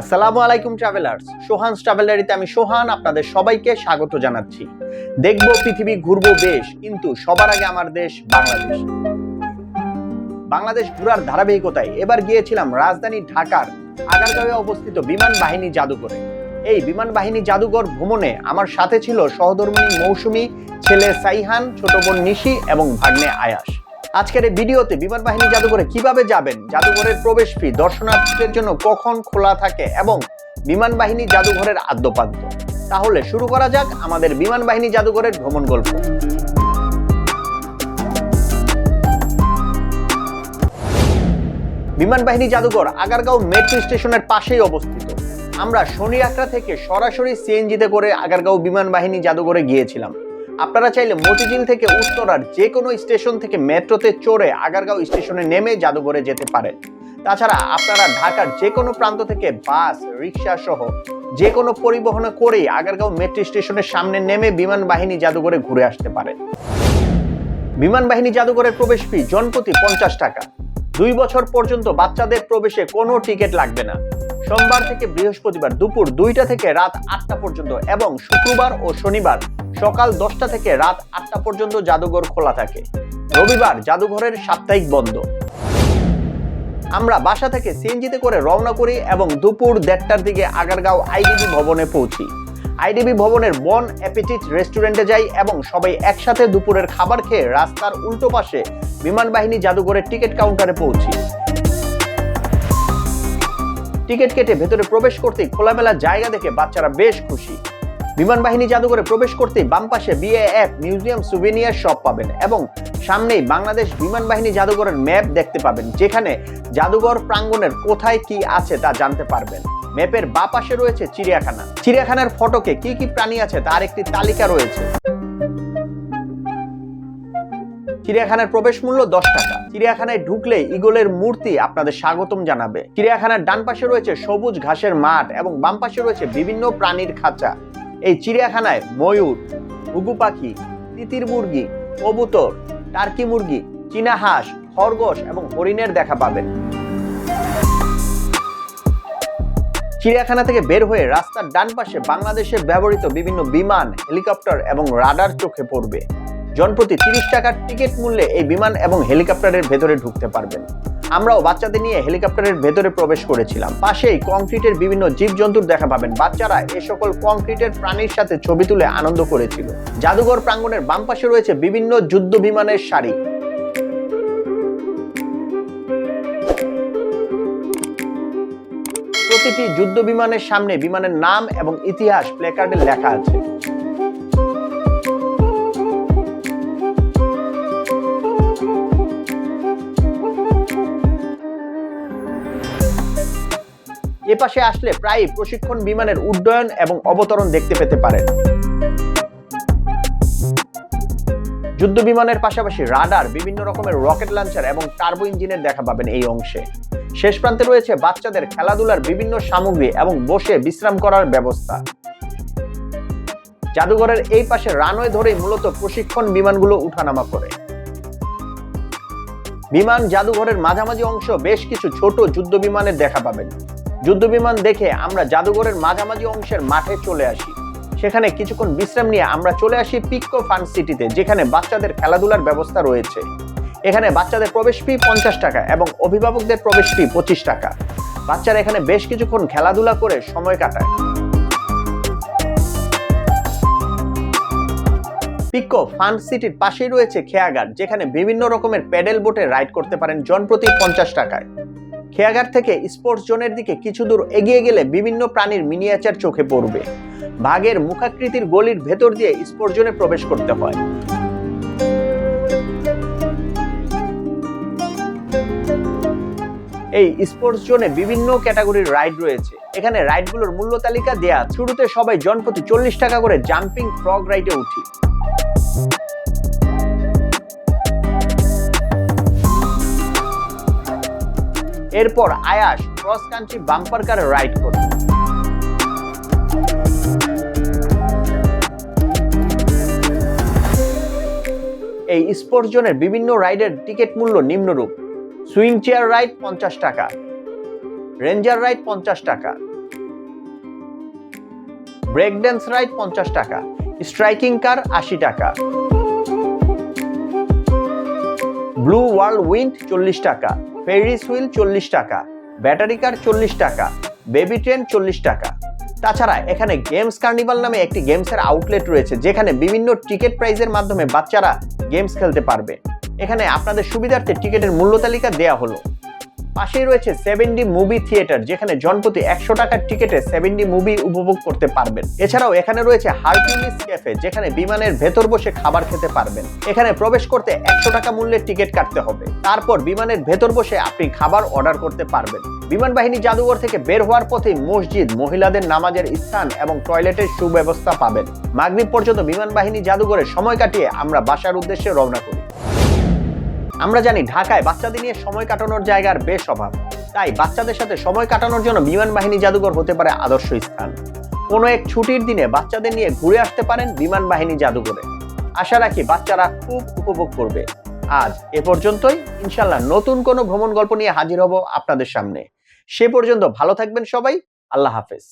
আসসালামু আলাইকুম ট্রাভেলার্স। সোহান ট্রাভেলারিতে আমি সোহান, আপনাদের সবাইকে স্বাগত জানাচ্ছি। দেখব পৃথিবী ঘুরবো বেশ, কিন্তু সবার আগে আমার দেশ বাংলাদেশ। বাংলাদেশ ঘোরার ধারাবাহিকতায় এবার গিয়েছিলাম রাজধানী ঢাকার আগারগাঁওয়ে অবস্থিত বিমান বাহিনী জাদুঘরে। এই বিমান বাহিনী জাদুঘর ভ্রমণে আমার সাথে ছিল সহধর্মিনী মৌসুমী, ছেলে সাইহান, ছোট বোন নিশি এবং ভাগ্নে আয়াস। আজকের এই ভিডিওতে বিমান বাহিনী জাদুঘরে কীভাবে যাবেন? জাদুঘরের প্রবেশ ফি দর্শনার্থীদের জন্য কখন খোলা থাকে এবং বিমান বাহিনী জাদুঘরের আদ্যপাদ্য তাহলে শুরু করা যাক আমাদের বিমান বাহিনী জাদুঘরের ভ্রমণ গল্প। বিমান বাহিনী জাদুঘর আগারগাঁও মেট্রো স্টেশনের পাশেই অবস্থিত। আমরা শনি আকরা থেকে সরাসরি সিএনজিতে করে আগারগাঁও বিমান বাহিনী জাদুঘরে গিয়েছিলাম। আপনারা চাইলে মতিঝিল থেকে উত্তরার যে কোনো স্টেশন থেকে মেট্রোতে চড়ে আগারগাঁও স্টেশনে নেমে জাদুঘরে যেতে পারেন। তাছাড়া আপনারা ঢাকার যে কোনো প্রান্ত থেকে বাস, রিক্সা সহ যে কোনো পরিবহনে করেই আগারগাঁও মেট্রো স্টেশনের সামনে নেমে বিমান বাহিনী জাদুঘরে ঘুরে আসতে পারেন। বিমান বাহিনী জাদুঘরের প্রবেশ ফি জনপ্রতি পঞ্চাশ টাকা। দুই বছর পর্যন্ত বাচ্চাদের প্রবেশে কোনো টিকিট লাগবে না। সোমবার থেকে বৃহস্পতিবার দুপুর দুইটা থেকে রাত আটটা পর্যন্ত এবং শুক্রবার ও শনিবার সকাল দশটা থেকে রাত আটটা পর্যন্ত জাদুঘর খোলা থাকে। রবিবার জাদুঘরের সাপ্তাহিক বন্ধ। আমরা বাসা থেকে সিএনজিতে করে রওনা করি এবং দুপুর দেড়টার দিকে আগারগাঁও আইডিবি ভবনে পৌঁছি। আইডিবি ভবনের বন অ্যাপিটিট রেস্টুরেন্টে যাই এবং সবাই একসাথে দুপুরের খাবার খেয়ে রাস্তার উল্টো পাশে বিমান বাহিনী জাদুঘরের টিকিট কাউন্টারে পৌঁছি। টিকিট কেটে ভেতরে প্রবেশ করতেই খোলামেলা জায়গা দেখে বাচ্চারা বেশ খুশি। বিমান বাহিনী জাদুঘরে প্রবেশ করতেই বাম পাশে বিএএফ মিউজিয়াম সুভেনিয়ার শপ পাবেন এবং সামনেই বাংলাদেশ বিমান বাহিনী জাদুঘরের ম্যাপ দেখতে পাবেন, যেখানে জাদুঘর প্রাঙ্গণের কোথায় কি আছে তা জানতে পারবেন। ম্যাপের বা পাশে রয়েছে চিড়িয়াখানা। চিড়িয়াখানার ফটোকে কি কি প্রাণী আছে তার একটি তালিকা রয়েছে। চিড়িয়াখানার প্রবেশ মূল্য দশ টাকা। চিড়িয়াখানায় ঢুকলে ইগলের মূর্তি আপনাদের স্বাগতম জানাবে। চিড়িয়াখানার ডান পাশে রয়েছে সবুজ ঘাসের মাঠ এবং বাম পাশে রয়েছে বিভিন্ন প্রাণীর খাঁচা। এই চিড়িয়াখানায় ময়ূর, ঘুঘু পাখি, তিতির মুরগি, কবুতর, টার্কি মুরগি, চীনা হাঁস, খরগোশ এবং হরিণের দেখা পাবেন। চিড়িয়াখানা থেকে বের হয়ে রাস্তার ডান পাশে বাংলাদেশে ব্যবহৃত বিভিন্ন বিমান, হেলিকপ্টার এবং রাডার চোখে পড়বে। জনপ্রতি তিরিশ টাকার টিকিট মূল্যে এই বিমান এবং হেলিকপ্টারের ভেতরে ঢুকতে পারবেন। আমরাও বাচ্চাদের নিয়ে হেলিকপ্টারের ভেতরে প্রবেশ করেছিলাম। পাশেই কংক্রিটের বিভিন্ন জীবজন্তুর দেখা পাবেন। বাচ্চারা এ সকল কংক্রিটের প্রাণীর সাথে ছবি তুলে আনন্দ করেছিল। জাদুঘর প্রাঙ্গণের বাম পাশে রয়েছে বিভিন্ন যুদ্ধ বিমানের সারি। প্রতিটি যুদ্ধ বিমানের সামনে বিমানের নাম এবং ইতিহাস প্লেকার্ডে লেখা আছে। এ পাশে আসলে প্রায় প্রশিক্ষণ বিমানের উড্ডয়ন এবং অবতরণ দেখতে পেতে পারেন। যুদ্ধ বিমানের পাশাপাশি রাডার, বিভিন্ন রকমের রকেট লঞ্চার এবং টার্বো ইঞ্জিনের দেখা পাবেন এই অংশে। শেষ প্রান্তে রয়েছে বাচ্চাদের খেলাধুলার বিভিন্ন সামগ্রী এবং বসে বিশ্রাম করার ব্যবস্থা। জাদুঘরের এই পাশে রানওয়ে ধরেই মূলত প্রশিক্ষণ বিমানগুলো উঠানামা করে। বিমান জাদুঘরের মাঝামাঝি অংশ বেশ কিছু ছোট যুদ্ধ বিমানের দেখা পাবেন। যুদ্ধ বিমান দেখে আমরা জাদুঘরের মাঝামাঝি অংশের মাঠে চলে আসি। সেখানে কিছুক্ষণ বিশ্রাম নিয়ে আমরা চলে আসি পিকো ফান সিটিতে, যেখানে বাচ্চাদের খেলাধুলার ব্যবস্থা রয়েছে। এখানে বাচ্চাদের প্রবেশ ফি পঞ্চাশ টাকা এবং অভিভাবকদের প্রবেশ ফি পঁচিশ টাকা। বাচ্চারা এখানে বেশ কিছুক্ষণ খেলাধুলা করে সময় কাটায়। পিকো ফান সিটির পাশেই রয়েছে খেয়াঘাট, যেখানে বিভিন্ন রকমের প্যাডেল বোটে রাইড করতে পারেন জনপ্রতি পঞ্চাশ টাকায়। খেয়াঘাট থেকে স্পোর্টস জোনের দিকে কিছু দূর এগিয়ে গেলে বিভিন্ন প্রাণীর মিনিয়েচার চোখে পড়বে। বাঘের মুখাকৃতির গলির ভেতর দিয়ে স্পোর্টস জোনে প্রবেশ করতে হয়। এই স্পোর্টস জোনে বিভিন্ন ক্যাটাগরির রাইড রয়েছে। এখানে রাইডগুলোর মূল্য তালিকা দেয়া, শুরুতে সবাই জনপ্রতি চল্লিশ টাকা করে জাম্পিং ফ্রগ রাইডে উঠি। এরপর আয়াস ক্রস কান্ট্রি বাম্পার কারে রাইড করি। এই স্পোর্টস জোনের বিভিন্ন রাইডের টিকিট মূল্য নিম্নরূপ। সুইং চেয়ার রাইড পঞ্চাশ টাকা রেঞ্জার রাইড পঞ্চাশ টাকা ব্রেক ড্যান্স রাইড পঞ্চাশ টাকা স্ট্রাইকিং কার আশি টাকা ব্লু ওয়ার্ল্ড উইন্ড চল্লিশ টাকা ফেরিস হুইল চল্লিশ টাকা ব্যাটারি কার চল্লিশ টাকা বেবি ট্রেন চল্লিশ টাকা। তাছাড়া এখানে গেমস কার্নিভাল নামে একটি গেমসের আউটলেট রয়েছে, যেখানে বিভিন্ন টিকিট প্রাইজের মাধ্যমে বাচ্চারা গেমস খেলতে পারবে। এখানে আপনাদের সুবিধার্থে টিকিটের মূল্য তালিকা দেওয়া হলো। পাশেই রয়েছে সেভেন মুভি থিয়েটার যেখানে জনপ্রতি একশো টাকার টিকিটে সেভেন মুভি উপভোগ করতে পারবেন। এছাড়াও এখানে রয়েছে হার্কিউলিস ক্যাফে যেখানে বিমানের ভেতর বসে খাবার খেতে পারবেন। এখানে প্রবেশ করতে একশো টাকা মূল্যের টিকিট কাটতে হবে। তারপর বিমানের ভেতর বসে আপনি খাবার অর্ডার করতে পারবেন। বিমান বাহিনী জাদুঘর থেকে বের হওয়ার পথেই মসজিদ, মহিলাদের নামাজের স্থান এবং টয়লেটের সুব্যবস্থা পাবেন। মাগরিব পর্যন্ত বিমান বাহিনী জাদুঘরে সময় কাটিয়ে আমরা বাসার উদ্দেশ্যে রওনা করি। আমরা জানি ঢাকায় বাচ্চাদের নিয়ে সময় কাটানোর জায়গার বেশ অভাব। তাই বাচ্চাদের সাথে সময় কাটানোর জন্য বিমান বাহিনী জাদুঘর হতে পারে আদর্শ স্থান। কোনো এক ছুটির দিনে বাচ্চাদের নিয়ে ঘুরে আসতে পারেন বিমান বাহিনী জাদুঘরে। আশা রাখি বাচ্চারা খুব উপভোগ করবে। আজ এ পর্যন্তই। ইনশাল্লাহ নতুন কোনো ভ্রমণ গল্প নিয়ে হাজির হব আপনাদের সামনে। সে পর্যন্ত ভালো থাকবেন সবাই। আল্লাহ হাফেজ।